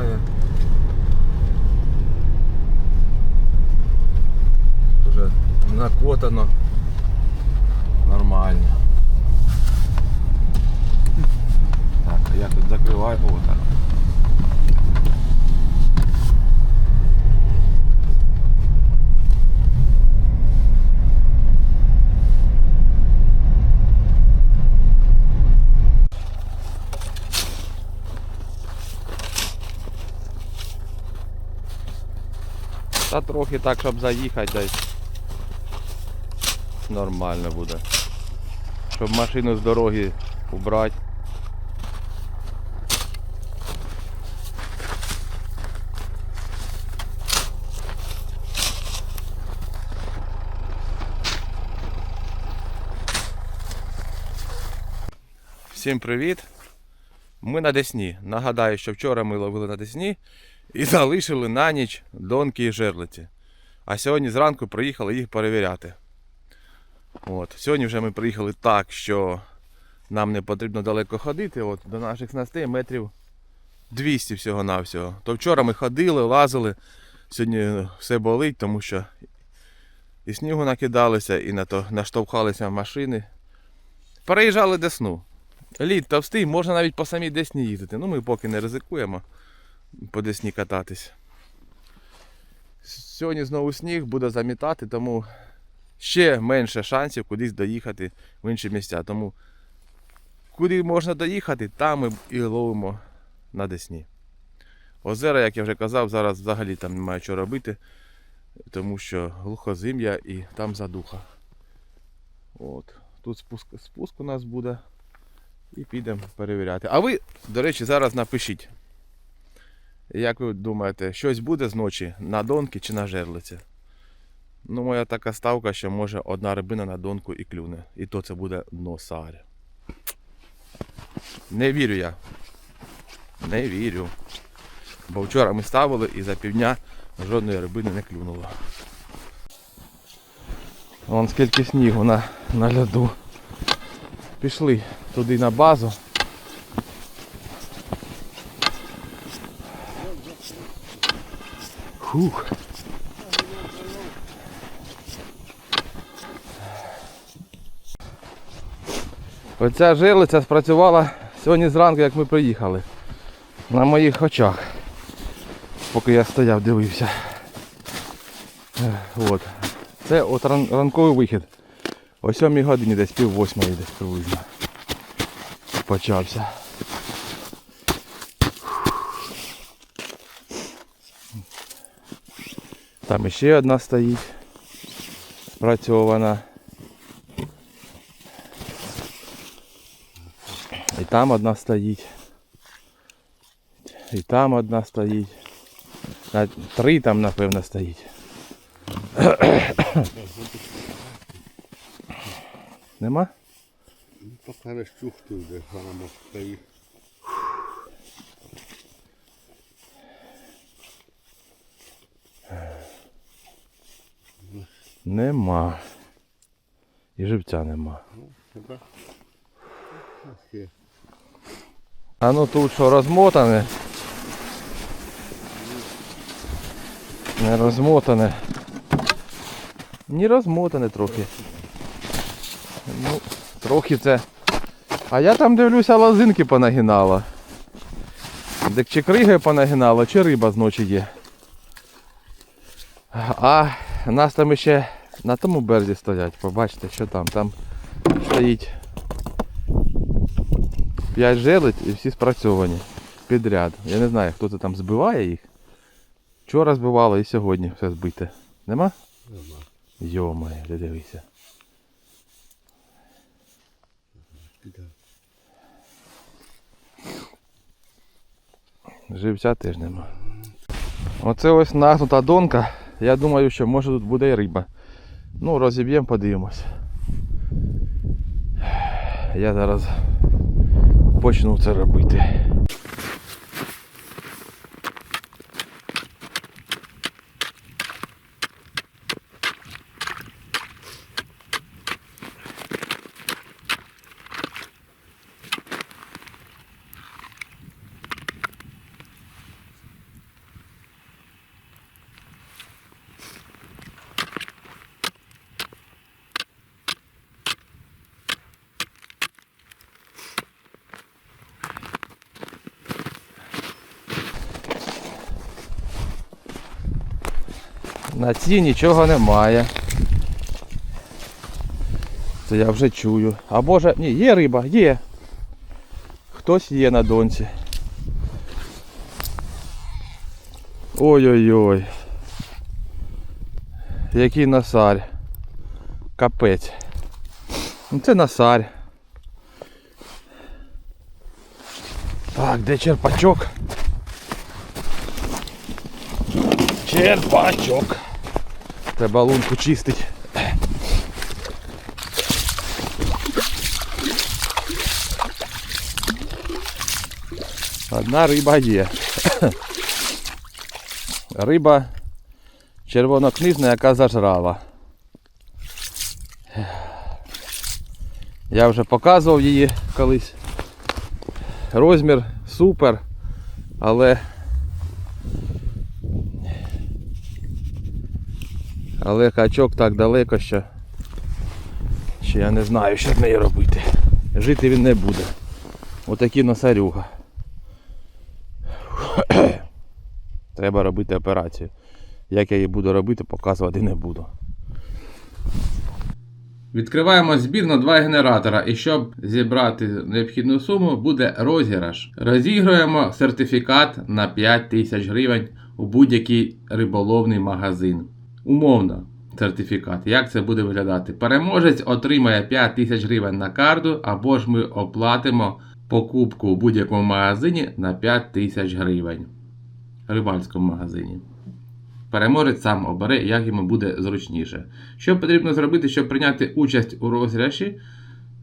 немає. Вже накотано. Нормально. Так, а я тут закриваю. О, так. Трохи так, щоб заїхати десь. Нормально буде. Щоб машину з дороги убрати. Всім привіт! Ми на Десні. Нагадаю, що вчора ми ловили на Десні і залишили на ніч донки і жерлиці. А сьогодні зранку приїхали їх перевіряти. От. Сьогодні вже ми приїхали так, що нам не потрібно далеко ходити. От, до наших снастей метрів 200 всього-навсього. То вчора ми ходили, лазили. Сьогодні все болить, тому що і снігу накидалися, і на то наштовхалися машини. Переїжджали Десну. Лід товстий, можна навіть по самій Десні їздити. Ну ми поки не ризикуємо по Десні кататись. Сьогодні знову сніг буде замітати, тому ще менше шансів кудись доїхати в інші місця. Тому куди можна доїхати, там ми і ловимо на Десні. Озера, як я вже казав, зараз взагалі там немає що робити, тому що глухозим'я і там задуха. От. Тут спуск, спуск у нас буде. І підемо перевіряти. А ви, до речі, зараз напишіть. Як ви думаєте, щось буде зночі на донки чи на жерлиці? Ну, моя така ставка, що може одна рибина на донку і клюне. І то це буде дно саря. Не вірю я. Не вірю. Бо вчора ми ставили і за півдня жодної рибини не клюнуло. Вон скільки снігу на, на льоду. Пішли туди на базу. Фух. Оця жерлиця спрацювала сьогодні зранку, як ми приїхали. На моїх очах. Поки я стояв, дивився. От. Це от ран- ранковий вихід. О 7 годині десь пів восьмої десь приблизно. Почався. Там іще одна стоїть. Спрацьована. І там одна стоїть. І там одна стоїть. Три там напевно стоїть. Нема? Поки розчухтую, де вона може стоїть. Нема. І живця нема. А ну тут що розмотане. Не розмотане. Не розмотане трохи. Ну, трохи це. А я там дивлюся, лозинки понагинала. Так чи криги понагинала, чи риба зночі є. А у нас там ще на тому березі стоять. Побачите, що там. Там стоїть 5 желудь і всі спрацьовані підряд. Я не знаю, хто це там збиває їх. Вчора збивало і сьогодні все збите. Нема? Нема. Йомає, дивися. Живця теж нема. Оце ось нагнута донка. Я думаю, що може тут буде і риба. Ну, розіб'ємо, подивимось. Я зараз почну це робити. На ці нічого немає. Це я вже чую. А боже, ні, є риба, є. Хтось є на донці. Ой-ой-ой. Який насарь. Капець. Ну це насарь. Так, де черпачок? Черпачок. Треба лунку чистить. Одна риба є. Риба червонокнижна, яка зажрала. Я вже показував її колись. Розмір супер, але Але качок так далеко, що, що я не знаю, що з нею робити. Жити він не буде. Отакі носарюга. Треба робити операцію. Як я її буду робити, показувати не буду. Відкриваємо збір на два генератора, і щоб зібрати необхідну суму, буде розіграш. Розігруємо сертифікат на 5 тисяч гривень у будь-який риболовний магазин. Умовно, сертифікат. Як це буде виглядати? Переможець отримає 5 тисяч гривень на карту, або ж ми оплатимо покупку у будь-якому магазині на 5 тисяч гривень. Рибальському магазині. Переможець сам обере, як йому буде зручніше. Що потрібно зробити, щоб прийняти участь у розіграші?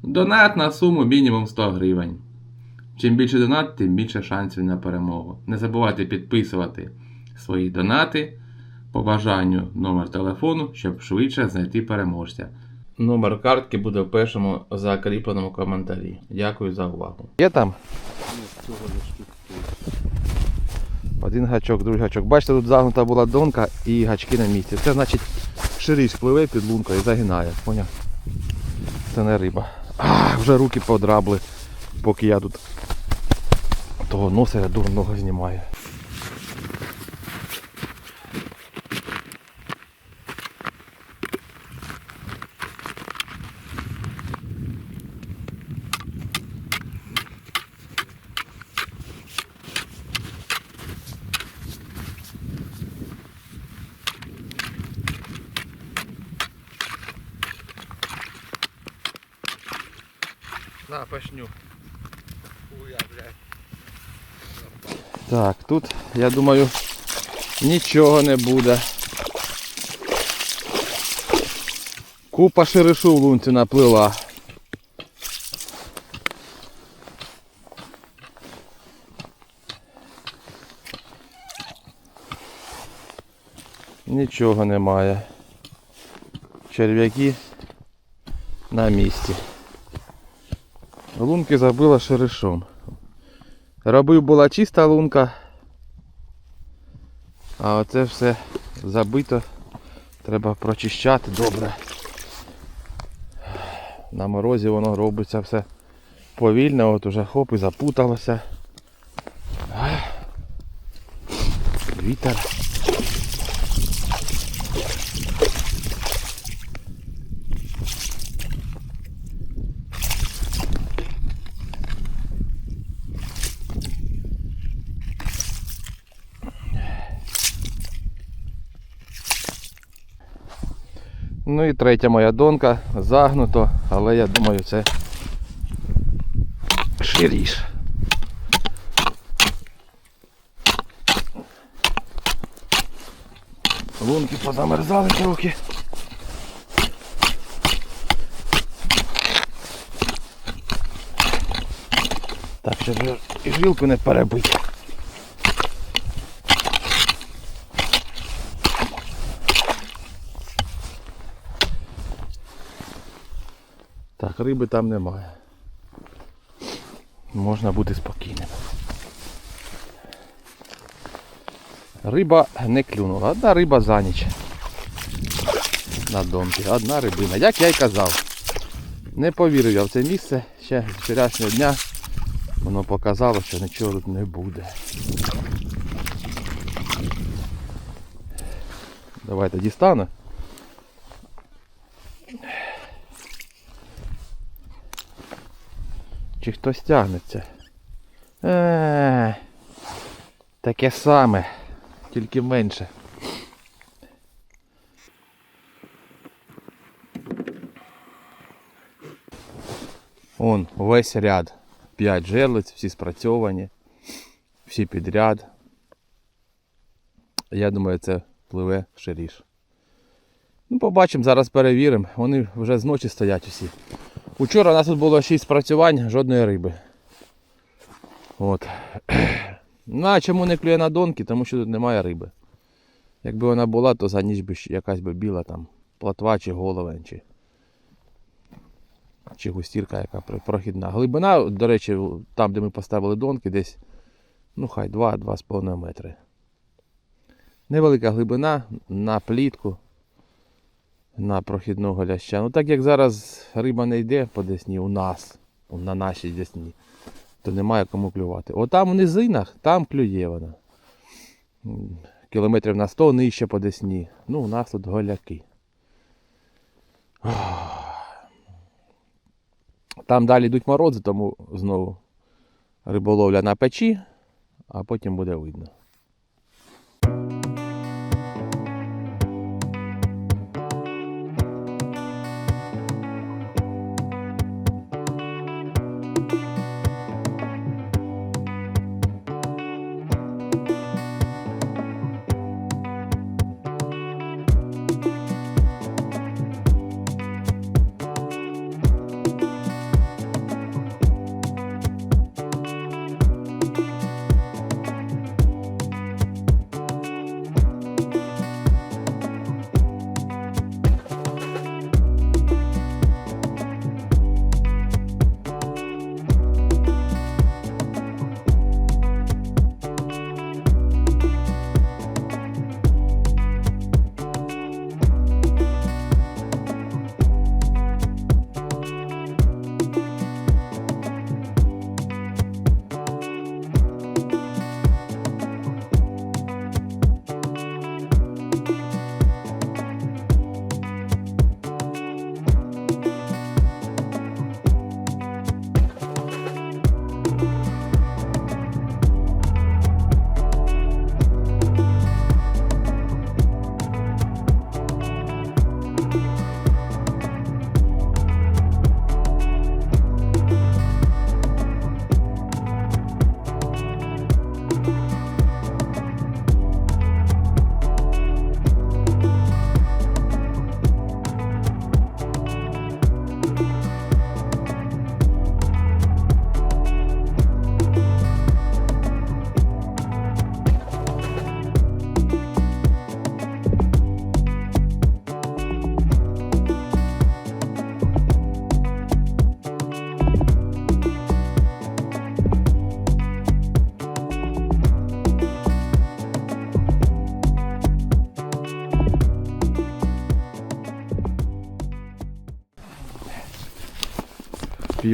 Донат на суму мінімум 100 гривень. Чим більше донат, тим більше шансів на перемогу. Не забувайте підписувати свої донати по бажанню номер телефону, щоб швидше знайти переможця. Номер картки буде в першому закріпленому коментарі. Дякую за увагу. Є там? Один гачок, другий гачок. Бачите, тут загнута була донка і гачки на місці. Це значить шириш пливе під лункою і загинає. Поняв? Це не риба. А, вже руки подрабли, поки я тут того носаря дурного знімаю. На, пошню. Хуя, блядь. Так, тут, я думаю, нічого не буде. Купа ширишу в лунці наплила. Нічого немає. Черв'яки на місці. Лунки забила ширишом. Робив була чиста лунка. А оце все забито. Треба прочищати добре. На морозі воно робиться все повільно, от уже хоп і запуталося. Вітер. Ну і третя моя донка загнуто, але я думаю це ширіш. Лунки позамерзали трохи. Так, щоб і жилку не перебити. Так, риби там немає. Можна бути спокійним. Риба не клюнула. Одна риба за ніч. На домці. Одна рибина. Як я й казав. Не повірив я в це місце. Ще з вчорашнього дня воно показало, що нічого тут не буде. Давайте дістану. Чи хтось тягнеться? Е, таке саме, тільки менше. Он весь ряд. 5 жерлиць, всі спрацьовані, всі підряд. Я думаю, це пливе ширіш. Ну, побачимо, зараз перевіримо. Вони вже зночі стоять усі. Учора у нас тут було 6 спрацювань, жодної риби. От. Ну а чому не клює на донки? Тому що тут немає риби. Якби вона була, то за ніч би якась би біла там платва чи головень, чи, чи густірка, яка прохідна. Глибина, до речі, там, де ми поставили донки, десь ну хай 2-2,5 метри. Невелика глибина на плітку на прохідного ляща. Ну так як зараз риба не йде по десні у нас, на нашій десні, то немає кому клювати. Отам в низинах, там клює вона. Кілометрів на 100 нижче по десні. Ну, у нас тут голяки. Там далі йдуть морози, тому знову риболовля на печі, а потім буде видно.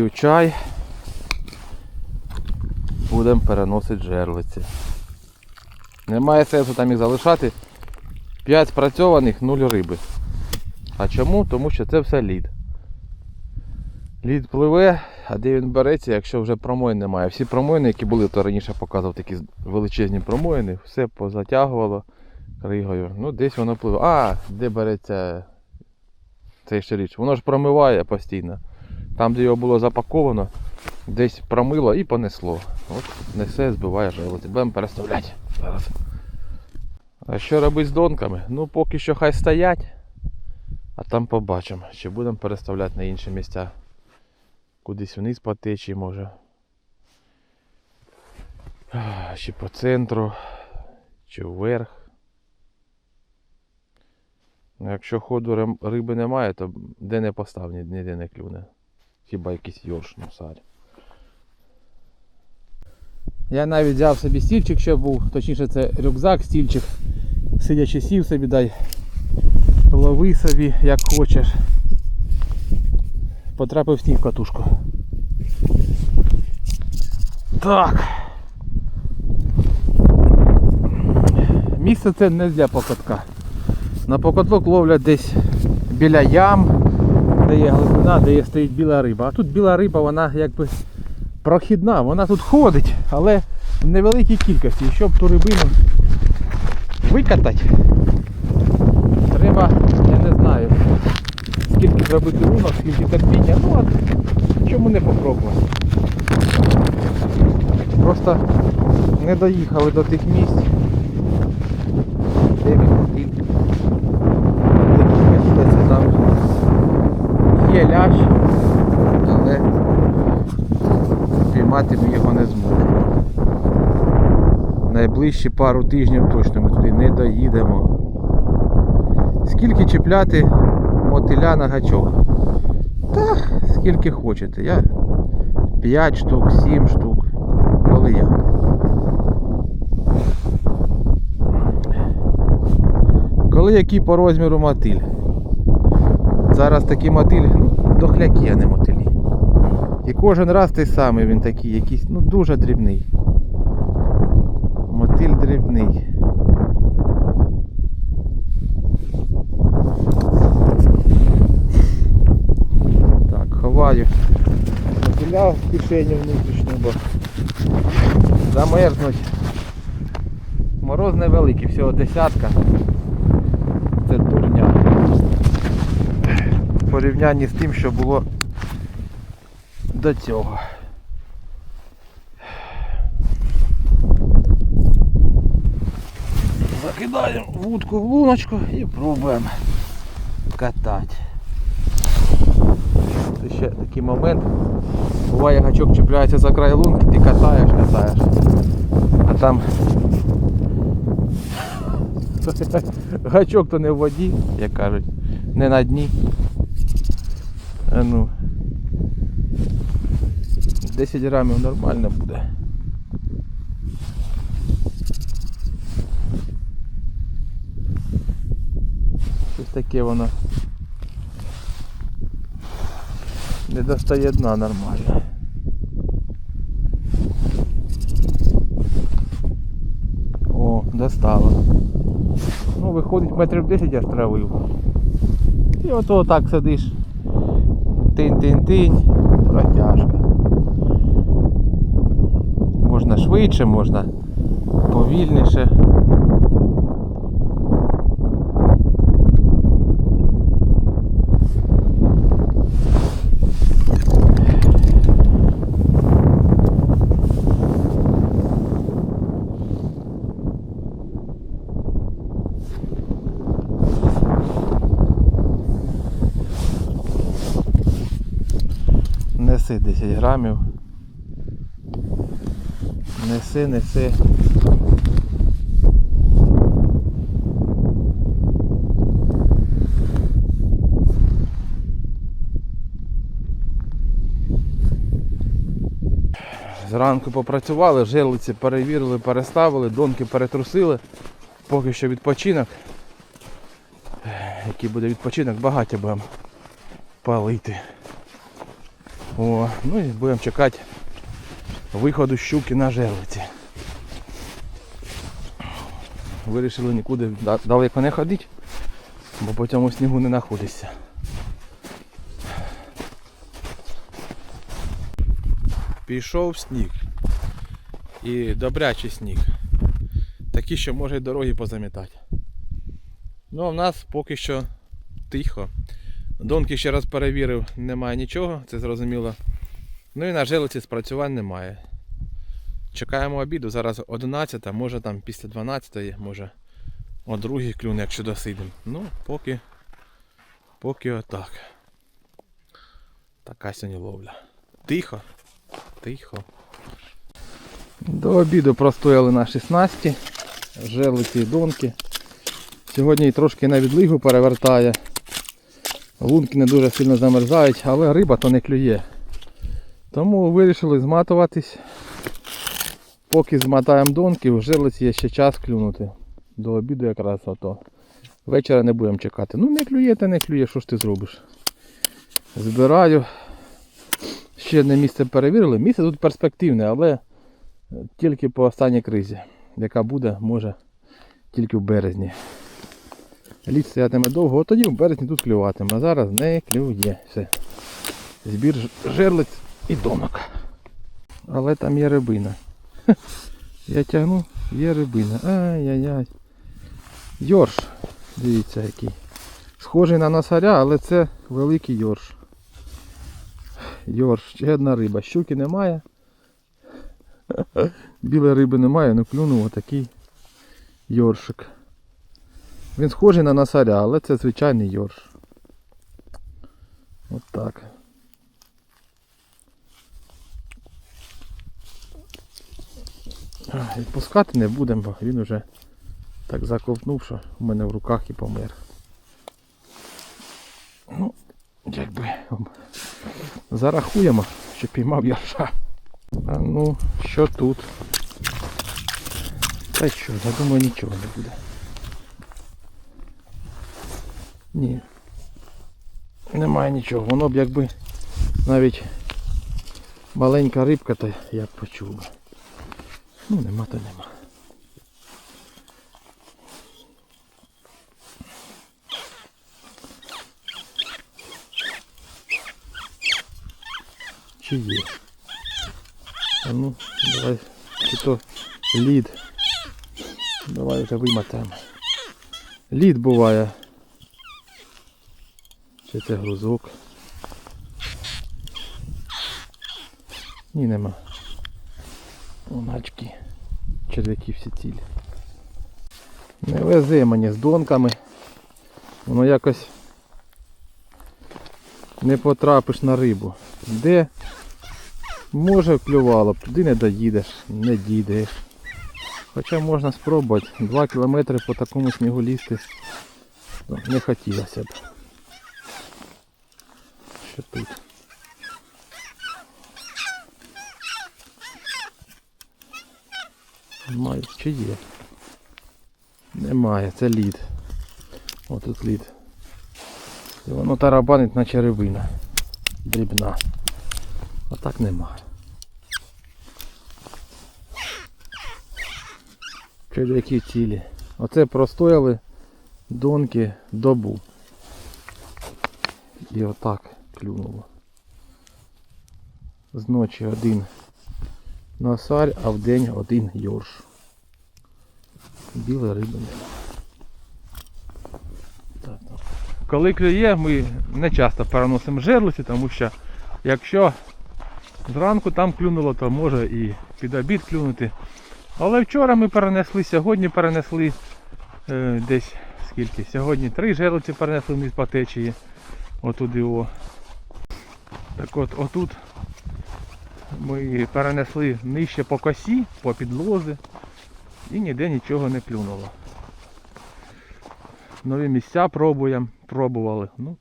П'ю чай. Будемо переносити жерлиці. Немає сенсу там їх залишати. 5 спрацьованих, 0 риби. А чому? Тому що це все лід. Лід пливе, а де він береться, якщо вже промоїн немає. Всі промоїни, які були, то раніше показував такі величезні промоїни, все позатягувало кригою. Ну десь воно пливе. А, де береться цей ще річ? Воно ж промиває постійно. Там, де його було запаковано, десь промило і понесло. От несе, збиває желоді. Будемо переставляти. А що робити з донками? Ну поки що хай стоять. А там побачимо, чи будемо переставляти на інші місця. Кудись вниз по течії може. Чи по центру, чи вверх. Ну, Якщо ходу риби немає, то де не постав, ніде не клюне. Хіба якийсь йорш ну, садь. Я навіть взяв собі стільчик, ще був, точніше це рюкзак, стільчик. Сидячи сів собі, дай лови собі, як хочеш. Потрапив сніг катушку. Так. Місце це не для покатка. На покотлок ловлять десь біля ям, де є глибина, де є стоїть біла риба. А тут біла риба, вона якби прохідна, вона тут ходить, але в невеликій кількості. І щоб ту рибину викатати, треба, я не знаю, скільки зробити лунок, скільки терпіння, ну от чому не попробувати. Просто не доїхали до тих місць. Де він хотів. Такі місця там є але піймати ми його не зможемо. Найближчі пару тижнів точно ми туди не доїдемо. Скільки чіпляти мотиля на гачок? Та скільки хочете. Я 5 штук, 7 штук. Коли як. Коли який по розміру мотиль. Зараз такий мотиль, ну, дохляки, а не мотилі. І кожен раз той самий він такий, якийсь, ну дуже дрібний. Мотиль дрібний. Так, ховаю. Мотиля в кишеню внутрішню, бо замерзнуть. Мороз невеликий, всього десятка. Це дурня. В порівнянні з тим, що було до цього. Закидаємо вудку в луночку і пробуємо катати. Це ще такий момент. Буває гачок чіпляється за край лунки, ти катаєш, катаєш. А там гачок то не в воді, як кажуть, не на дні. А ну. 10 грамів нормально буде. Щось таке воно. Не достає дна нормально. О, достало. Ну, виходить метрів 10 я стравив. І ото так сидиш. Тинь-тинь-тинь, протяжка. Можна швидше, можна повільніше. Неси 10 грамів. Неси, неси. Зранку попрацювали, жерлиці перевірили, переставили, донки перетрусили. Поки що відпочинок. Який буде відпочинок, багаття будемо палити. О, ну і будемо чекати виходу щуки на жерлиці. Вирішили нікуди далеко не ходити, бо по цьому снігу не знаходишся. Пішов сніг. І добрячий сніг. Такий, що може й дороги позамітати. Ну а в нас поки що тихо. Донки ще раз перевірив, немає нічого, це зрозуміло. Ну і на жилиці спрацювань немає. Чекаємо обіду, зараз 11, може там після 12, може о другій клюне, якщо досидимо. Ну, поки. Поки отак. Така сьогодні ловля. Тихо. Тихо. До обіду простояли на 16. Желиці донки. Сьогодні трошки на відлигу перевертає. Лунки не дуже сильно замерзають, але риба то не клює. Тому вирішили зматуватись. Поки змотаємо донки, в жерлиці є ще час клюнути. До обіду якраз ото. Вечора не будемо чекати. Ну не клює, та не клює, що ж ти зробиш? Збираю. Ще одне місце перевірили. Місце тут перспективне, але тільки по останній кризі. Яка буде, може тільки в березні. Літ стоятиме довго, от тоді в березні тут клюватиме, а зараз не клює. Все. Збір жерлиць і донок. Але там є рибина. Я тягну, є рибина. Ай-яй-яй. Йорш. Дивіться який. Схожий на носаря, але це великий йорш. Йорш, ще одна риба. Щуки немає. Білої риби немає, ну клюнув отакий йоршик. Він схожий на носаря, але це звичайний йорш. От так. Відпускати не будемо, бо він уже так заковтнув, що в мене в руках і помер. Ну, якби зарахуємо, що піймав ярша. А ну, що тут? Та що, я думаю, нічого не буде. Ні. Немає нічого. Воно б якби навіть маленька рибка, то я б почув. Ну нема, то нема. Чи є? А ну, давай, чи то лід. Давай вже вимотаємо. Лід буває. Чи це грузок? Ні, нема. Оначки. Черв'яки всі цілі. Не везе мені з донками. Воно якось не потрапиш на рибу. Де може клювало б, туди не доїдеш, не дійдеш. Хоча можна спробувати. Два кілометри по такому снігу лізти. ну, Не хотілося б. Що тут? Немає. Чи є? Немає, це лід. О, тут лід. І воно тарабанить наче рибина. Дрібна. А так немає. Черв'яки цілі. Оце простояли донки добу. І отак клюнуло. Зночі один носарь, а вдень один йорш. Так, так. Коли клює, ми не часто переносимо жерлиці, тому що якщо зранку там клюнуло, то може і під обід клюнути. Але вчора ми перенесли, сьогодні перенесли е, десь скільки. Сьогодні три жерлиці перенесли вниз по течії. Отуди о. Так от отут ми перенесли нижче по косі, по підлозі і ніде нічого не клюнуло. Нові місця пробуємо, пробували. Ну,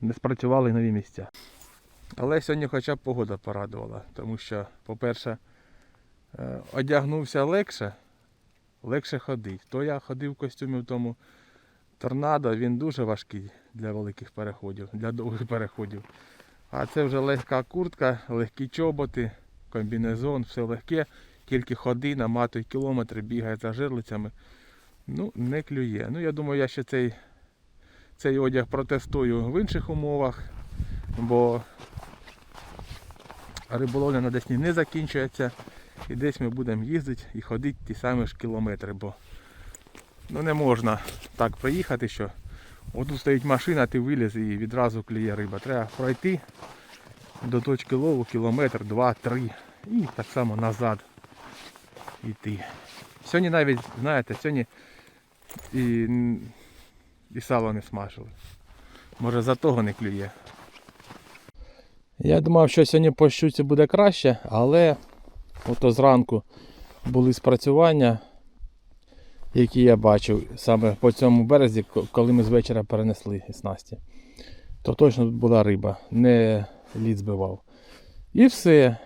не спрацювали нові місця. Але сьогодні хоча б погода порадувала, тому що, по-перше, е, одягнувся легше, легше ходить. То я ходив в костюмі в тому торнадо, він дуже важкий для великих переходів, для довгих переходів. А це вже легка куртка, легкі чоботи, комбінезон, все легке, тільки ходи, наматуй кілометри, бігає за жерлицями. Ну, не клює. Ну, я думаю, я ще цей, цей одяг протестую в інших умовах, бо риболовля на Десні не закінчується. І десь ми будемо їздити і ходити ті самі ж кілометри, бо ну, не можна так приїхати, що отут стоїть машина, ти виліз і відразу клює риба. Треба пройти до точки лову кілометр, два, три. І так само назад йти. Сьогодні навіть, знаєте, сьогодні і, і сало не смажили. Може за того не клює. Я думав, що сьогодні по щуці буде краще, але ото зранку були спрацювання, які я бачив саме по цьому березі, коли ми з вечора перенесли снасті. То точно тут була риба, не лід збивав. І все.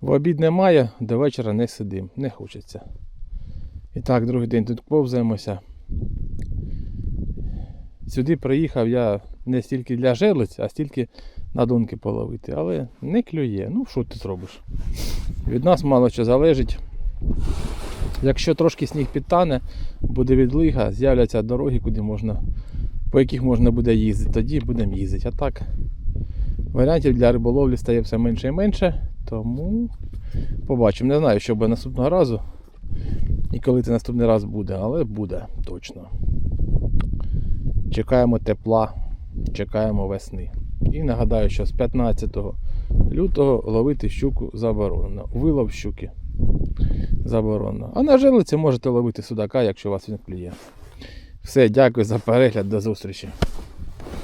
В обід немає, до вечора не сидим, не хочеться. І так, другий день тут повзаємося. Сюди приїхав я не стільки для жерлиць, а стільки на донки половити. Але не клює. Ну, що ти зробиш? Від нас мало що залежить. Якщо трошки сніг підтане, буде відлига, з'являться дороги, куди можна, по яких можна буде їздити, тоді будемо їздити. А так, варіантів для риболовлі стає все менше і менше, тому побачимо. Не знаю, що буде наступного разу і коли це наступний раз буде, але буде точно. Чекаємо тепла, чекаємо весни. І нагадаю, що з 15 лютого ловити щуку заборонено. Вилов щуки заборонено. А на жилиці можете ловити судака, якщо у вас він клює. Все, дякую за перегляд, до зустрічі.